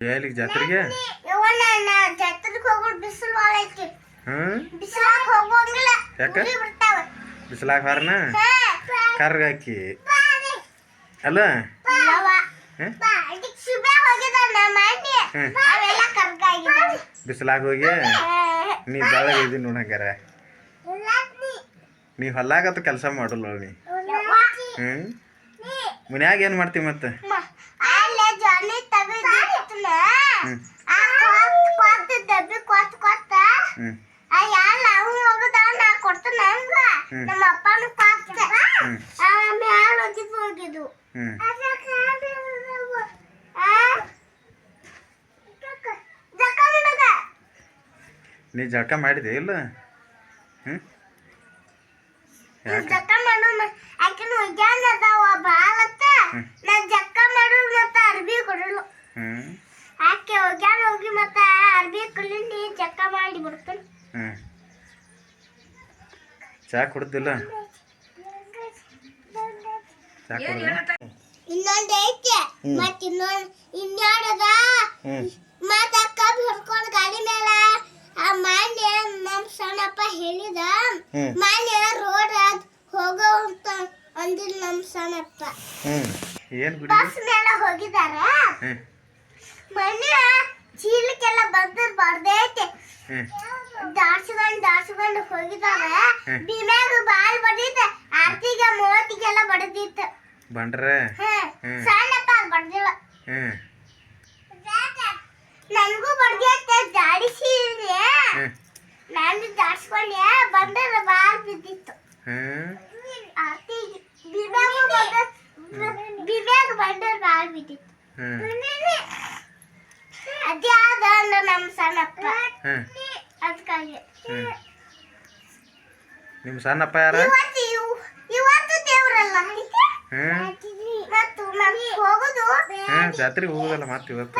ಎಲ್ಲಿಗೆ ಜಾತ್ರೆಗೆ? ಯಾಕ? ಬಿಸಿಲಾಗ ಹಾರನ? ಹಾ. ಕರ್ಗ ಹಾಕಿ. ಅಲ್ಲ. ಬಿಸಿಲಾಗ ಹೋಗಿ? ನೀ ಬೆಳಗ್ಗೆ ಇದೀನಿ ನೋಡಂಗಾರ ಇಲ್ಲ ನೀ. ಹೊಲ್ಲಾಗತ್ತ ಕೆಲಸ ಮಾಡಲ್ಲ ನೀ. ಹ್ಞೂ ಮನ್ಯಾಗ ಏನು ಮಾಡ್ತೀವಿ ಮತ್ತೆ ಮ- ಅಲ್ಲೇ ಜಾಲಿ ತೆಗ್ದಿತ್ತನ. ಹ್ಮ್. ಆ ಕೊತ್ ಕೊತ್ ಡಬ್ಬಿ ಕೊತ್ ಕೊತ್ತ. ಹ್ಞೂ ಆ ಯಾಲ್ ಅವ್ನ್ ಹೋಗುದ ನಾ ಕೊಡ್ತೇನೆ ಹಂಗ. ನಮ್ಮ ಅಪ್ಪನು ಕೊತ್ತ. ಹ್ಮ್. ಆ ಮ್ಯಾಲ್ ಹೋಗಿದ್ದು ಹೋಗಿದ್ದು. ಹ್ಞೂ ಆ? ಜಕ್ಕ ನಿನಗ. ನೀ ಜಳಕ ಮಾಡಿದೆ ಇಲ್ಲ ಹ್ಞೂ ಜಳಕ ಮಾಡೋಣ ಆಕಿನ ಅದಾವ ಹ್ಮ್. ನಾ ಜಕ್ಕ ಮಾಡೋದು ಮತ್ತ ಅರ್ಬಿ ಕೊಡಲು ಹ್ಞೂ ಆಕೆ ಒಗ್ಯಾನ ಹೋಗಿ ಮತ್ತ ಅರ್ಬಿ ಕಲಿನಿ ಜಕ್ಕ ಮಾಡಿ ಬರ್ತಾನೆ ಹ್ಞೂ ಚಾ ಕುಡ್ದಿಲ್ಲ? ಚಾ ಕುಡ್ದ ಇನ್ನೊಂದ್ ಐತಿ. ಹ್ಮ್. ಮತ್ ಇನ್ನೊಂದ್ ಇನ್ಯಾಡದ? ಹ್ಞೂ ಮತ್ತ ಗಾಡಿ ಮೇಲೆ ಆ ಮಾನ್ಯ ನಮ್ ಸಣ್ಣಪ್ಪ ಹೇಳಿದ ಮಾನ್ಯ ರೋಡ್ ಹೋಗೋ ಅಂತ ಅಂದಿಲ್ ನಮ್ ಸಣ್ಣಪ್ಪ. ಏನು ಗುಡಿ ಬಸ್ ಮೇಲೆ ಹೋಗಿದಾರ. ಮನೆ ಚೀಲಕ್ಕೆಲ್ಲ ಬಂದಿರ್ ಬರ್ದೈತೆ ಹ್ಞೂ ಹೋಗಿದ್ದಾವೆ. ಬಿಮ್ಯಾಗ ಬಾಲ್ ಬಡಿತ ಆರ್ತಿಗೆ ಮೂವತ್ತಿಗೆಲ್ಲ ಬಡದಿತ್ತು. ಬಂಡ್ರೆ. ಸಣ್ಣಪ್ಪ ಅದ್ ಬಡ್ದಿಲ್ಲ. ನನಗೂ ಬಡ್ದೈತೆ ಹ್ಞೂ ನಾನು ಜಾಡ್ಸ್ಕೊಂಡೆ ಬಂದ್ರೆ ಬಾಲ್ ಬಿದ್ದಿತ್ತು. ಬಿಮ್ಯಾಗ ಬಂದ ಬಿಮ್ಯಾಗ ಬಂದರ ಬಾಲ್ ಬಿದ್ದಿತ್ತು. ಹ್ಞೂ ಅದೇ ಆದ ಅಂದ ನಮ್ ಸಣ್ಣಪ್ಪ. ನಿಮ್ಮ ಸಣ್ಣಪ್ಪ ಯಾರ? ಹ್ಮ್. ಜಾತ್ರೆಗೆ ಹೋಗೋದಲ್ಲ ಮತ್ತೆ ಇವತ್ತು.